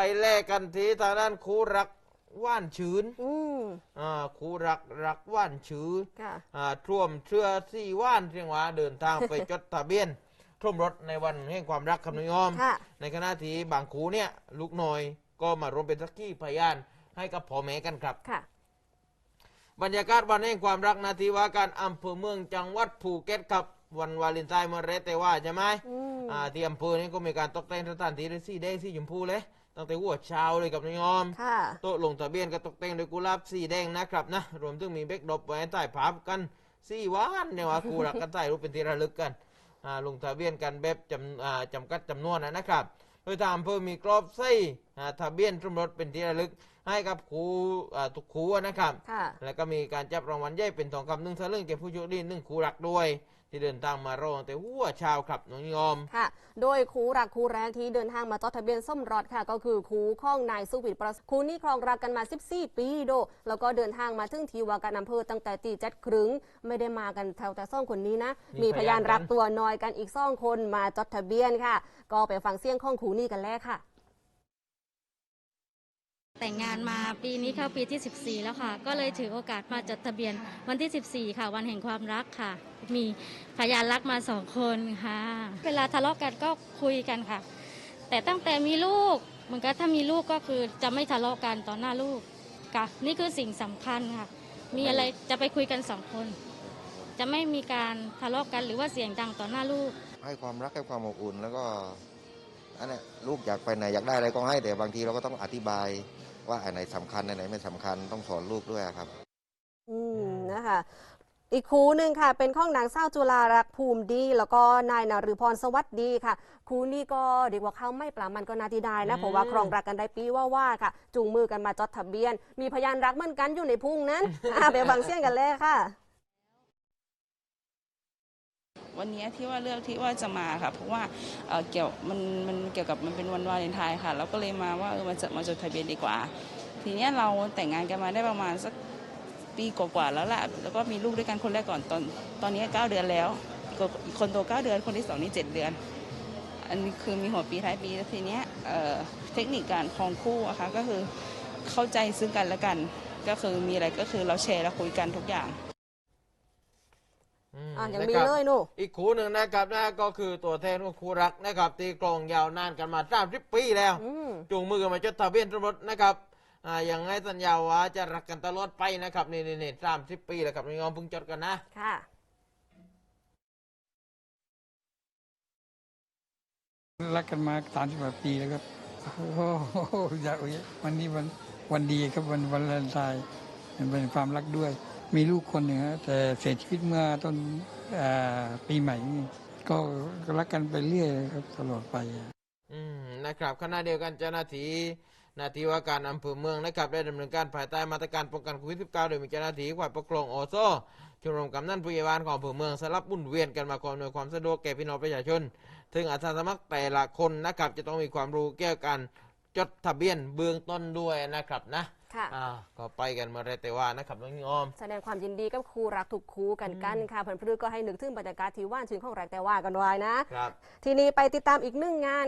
ไปแลกกันทีทางด้านครูรักว่านชื้นอืมอ่าครูรักรักว่านชื้นค่ะ อ่าท่วมเชื่อสี่ว่านเชียงหวาเดินทางไป จดทะเบียนท่วมรถในวันแห่งความรักคำนิยมค่ะ ในขณะที่บางครูเนี่ยลูกน้อยก็มารวมเป็นสักขีพยานให้กับพ่อแม่กันครับ ค่ะ บรรยากาศวันแห่งความรักนาทีว่าการอำเภอเมืองจังหวัดภูเก็ตครับ วันวาเลนไทน์เมื่อเรแต่ว่าใช่ไหมอืม อ่าที่อำเภอนี้ก็มีการตกแต่งสถานที่ด้วยสีแดงสีชมพูเลย ตั้งแต่หัวเช้าเลยกับนายอม ค่ะโต๊ะลงทะเบียนก็ตกแต่งด้วยกุหลาบสีแดงนะครับนะ รวมถึงมีเบกดรอปไว้ใต้ภาพกันสีหวานเนี่ยว่ากูรักกันใต้รูปเป็นที่ระลึกกันอ่าลงทะเบียนกันแบบจำอ่าจำกัดจำนวนนะนะครับ โดยทางอำเภอมีกรอบไส้อ่าทะเบียนสมรสเป็นที่ระลึกให้กับครูอ่าทุกครูนะครับ ค่ะ แล้วก็มีการจับรางวัลใหญ่เป็นทองคำหนึ่งสลึงแก่ผู้โชคดีหนึ่งครูรักด้วย ที่เดินทางมารอตั้งแต่หัวเช้าครับน้องยอมค่ะ โดยครูรักครูแรกที่เดินทางมาจดทะเบียนส้มรสค่ะ ก็คือครูข้องนายสุวิทย์ประครูนี่ครองรักกันมา 14 ปีโด แล้วก็เดินทางมาถึงทีว่าการอำเภอตั้งแต่ตีเจ็ดครึ่งไม่ได้มากันแถวแต่ซ่องคนนี้นะ มีมีพยานพยานรักตัวน้อยกันอีกซ่องคนมาจดทะเบียนค่ะ ก็ไปฟังเสียงข้องครูนี่กันแรกค่ะ แต่งงานมาปีนี้เข้าปีที่ 14 แล้วค่ะ ก็เลยถือโอกาสมาจดทะเบียนวันที่ 14 ค่ะ วันแห่งความรักค่ะ มีพยานรักมาสองคนค่ะ เวลาทะเลาะกันก็คุยกันค่ะ แต่ตั้งแต่มีลูกเหมือนกับถ้ามีลูกก็คือจะไม่ทะเลาะกันต่อหน้าลูกค่ะ นี่คือสิ่งสำคัญค่ะ มีอะไรจะไปคุยกันสองคน จะไม่มีการทะเลาะกันหรือว่าเสียงดังต่อหน้าลูก ให้ความรักให้ความอบอุ่นแล้วก็อันนี้ลูกอยากไปไหนอยากได้อะไรก็ให้แต่บางทีเราก็ต้องอธิบาย ว่าอันไหนสำคัญอันไหนไม่สำคัญต้องสอนลูกด้วยครับ อืมนะคะอีกครูหนึ่งค่ะ เป็นข้องนางเศร้าวจุฬารักษ์ภูมิดี แล้วก็นายนารุพรสวัสดีค่ะ ครูนี่ก็เดีกว่าเขาไม่ปรามันก็นาทีได้นะอืมเพราะว่าครองรักกันได้ปีว่าว่าๆค่ะ จูงมือกันมาจดทะเบียน มีพยานรักเหมือนกันอยู่ในพุ่งนั้นอ่าไปฟังเสียงกันเลยค่ะ วันนี้ที่ว่าเลือกที่ว่าจะมาค่ะ เพราะว่าเอ่อเกี่ยวมันมันเกี่ยวกับมันเป็นวันวาเลนไทน์ค่ะเราก็เลยมาว่าเออมาจะมาจดทะเบียนดีกว่า ทีนี้เราแต่งงานกันมาได้ประมาณสักปีกว่าๆแล้วแหละแล้วก็มีลูกด้วยกันคนแรกก่อนตอนตอนนี้เก้าเดือนแล้วอีกคนโตเก้าเดือนคนที่สองนี่เจ็ดเดือน อันนี้คือมีหัวปีท้ายปีแล้วทีเนี้ยเเทคนิคการครองคู่อะคะก็คือเข้าใจซึ่งกันและกัน ก็คือมีอะไรก็คือเราแชร์และคุยกันทุกอย่าง อืมอ่ายังนะมีครับเลยหนูอีกครูหนึ่งนะครับนะก็คือตัวแทนของครูรักนะครับตีกลองยาวนานกันมาสามสิบปีแล้วอืมจูงมือกันมาจดทะเบียนสมรสนะครับอ่าอย่างไงสัญญาว่าจะรักกันตลอดไปนะครับนี่นี่นี่สามสิบปีแล้วครับน้องยอมเพิ่งจดกันนะค่ะรักกันมาสามสิบกว่าปีแล้วครับโอ้โหอยากวันนี้วันวันดีครับวันวันวาเลนไทน์เป็นเป็นความรักด้วย มีลูกคนหนึ่งฮะแต่เสียชีวิตเมื่อต้นอปีใหม่ ก็รักกันไปเรื่อยครับตลอดไป อืมนะครับขณะเดียวกันเจ้าหน้าที่หน้าที่ว่าการอำเภอเมืองนะครับได้ดำเนินการภายใต้มาตรการป้องกันโควิด -19 โดยมีเจ้าหน้าที่ฝ่ายปกครองอโซชมรมกำนันผู้ใหญ่บ้านของอำเภอเมืองสลับบุ่นเวียนกันมาคอยอำนวยความสะดวกแก่พี่น้องประชาชน ถึงอาสาสมัครแต่ละคนนะครับจะต้องมีความรู้เกี่ยวกับการจดทะเบียนเบื้องต้นด้วยนะครับนะ ค่ะ อ่าก็ไปกันมาได้แต่ว่านะครับน้องยอม แสดงความยินดีกับครูรักถูกครูกันกันค่ะเพื่อนๆก็ให้นึกถึงบรรยากาศที่ว่านชื่นของรักแต่ว่ากันไว้นะ ครับ ทีนี้ไปติดตามอีกหนึ่งงาน